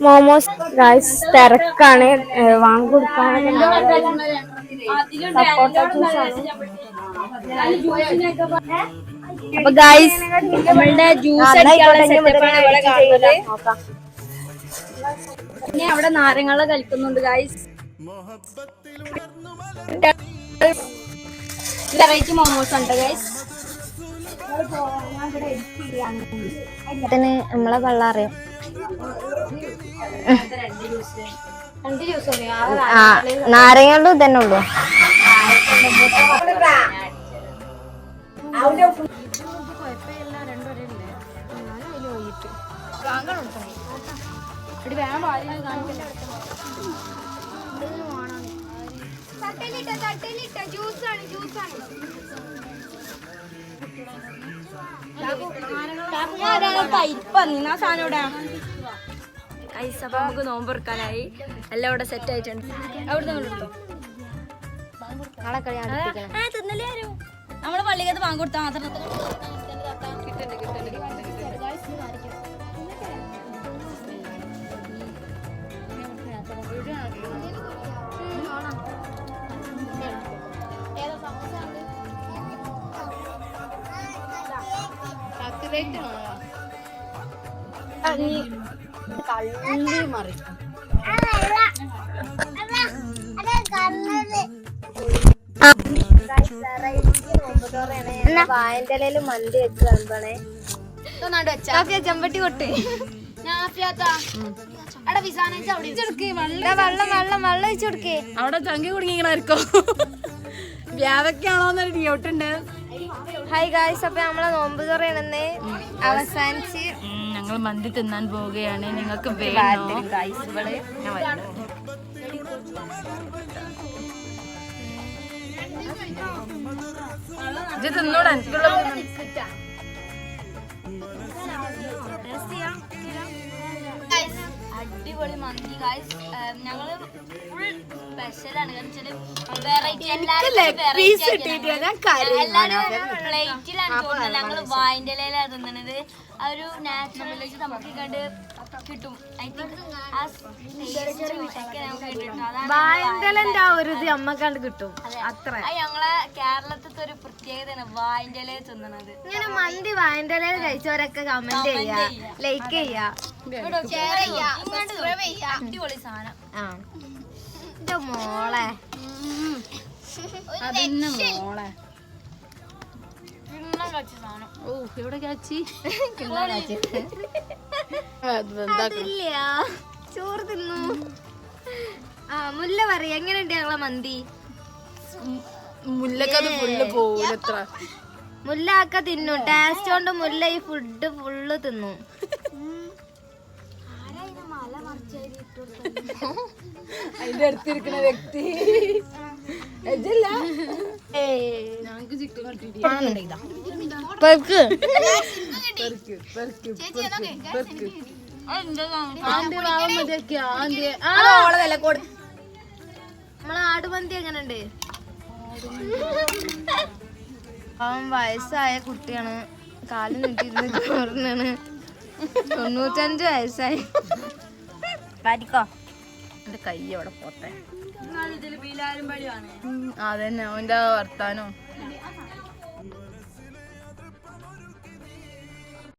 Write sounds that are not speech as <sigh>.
Momos guys തിരക്കാണ്. വാങ്ങി കൊടുക്കാനൊക്കെ അപ്പൊ ഗൈസ് നമ്മളുടെ ജ്യൂസ് പിന്നെ അവിടെ നാരങ്ങള കളിക്കുന്നുണ്ട് ഗായ്സ് വെറൈറ്റി മോമോസ് ഉണ്ട് ഗൈസ് നമ്മളെ വെള്ളം ആ നാരങ്ങളും ഇതന്നെ ഉള്ളു. ജ്യൂസ് ആണ് ജ്യൂസ് ഗൈസ് അപ്പൊ നമുക്ക് നോമ്പ് എടുക്കാനായി എല്ലാം ഇവിടെ സെറ്റ് ആയിട്ടുണ്ട്. അവിടെ നമ്മൾ പള്ളിക്കത്ത് ബാങ്ക് കൊടുത്താൽ മാത്രം വായന്റെ ഇലയിൽ മന്തി വെച്ച്. കളമ്പണേ ചെമ്പട്ടി കൊട്ട്. വെള്ളം വെള്ളം വെള്ളം ഒഴിച്ചു കൊടുക്കേ. അവിടെ ചങ്കി കുടുങ്ങിയിരിക്കോ വ്യാപക്കാണോന്നൊരു ഡ്യൂട്ടുണ്ട് ഹായ് ഗായ്സ് അപ്പൊ നമ്മളെ നോമ്പ് തുറയണെന്ന് അവസാനിച്ച് ഞങ്ങൾ മന്തി തിന്നാൻ പോവുകയാണ്. നിങ്ങൾക്ക് ഇത് തിന്നൂടാ എനിക്കുള്ള അടിപൊളി മന്തി ഗായ്സ് ഞങ്ങൾ ഫുൾ സ്പെഷ്യലാണ്. വെറൈറ്റി എല്ലാവരും പ്ലേറ്റിലാണ് തോന്നുന്നത്. ഞങ്ങൾ വായിന്റെ ഇലയിലാണ് തിന്നണത്. ആ ഒരു നാച്ചുറൽ നമുക്ക് കണ്ട് കിട്ടും. ഐ തിങ്ക് ആ വായന്റെ ആ ഒരു ഇത് അമ്മക്കാണ്ട് കിട്ടും. അത്ര. ഞങ്ങളെ കേരളത്തിലത്തെ ഒരു പ്രത്യേകതയാണ് വായിന്റെ ഇലയിൽ തിന്നണത്. ഇങ്ങനെ മന്തി വായന്റെ കഴിച്ചവരൊക്കെ കമന്റ് ചെയ്യാ. ലൈക്ക് ചെയ്യാ. അടിപൊളി സാധനം. ആ. എന്റെ മോളെ. മോളെ. ഓ എവിടെ കാച്ചി <laughs> ചോറ് തിന്നു. ആ മുല്ല പറയാ. എങ്ങനെയുണ്ട് ഞങ്ങളെ മന്തി? മുല്ലക്കത് ഫുള്ള് പോകൂലത്ര മുല്ല ഒക്കെ തിന്നു. ടേസ്റ്റ് കൊണ്ട് മുല്ല ഈ ഫുഡ് ഫുള്ള് തിന്നു. അതിന്റെ അടുത്തിരിക്കുന്ന വ്യക്തി. നമ്മളെ ആടുമന്തി എങ്ങനെയുണ്ട്? അവൻ വയസ്സായ കുട്ടിയാണ്. കാലിന് കിട്ടിയിരുന്നു ചോറിനാണ് തൊണ്ണൂറ്റഞ്ച് വയസ്സായി. പാടിക്കോ എന്റെ കൈ അവിടെ പോട്ടെ. അതന്നെ അവന്റെ വർത്താനം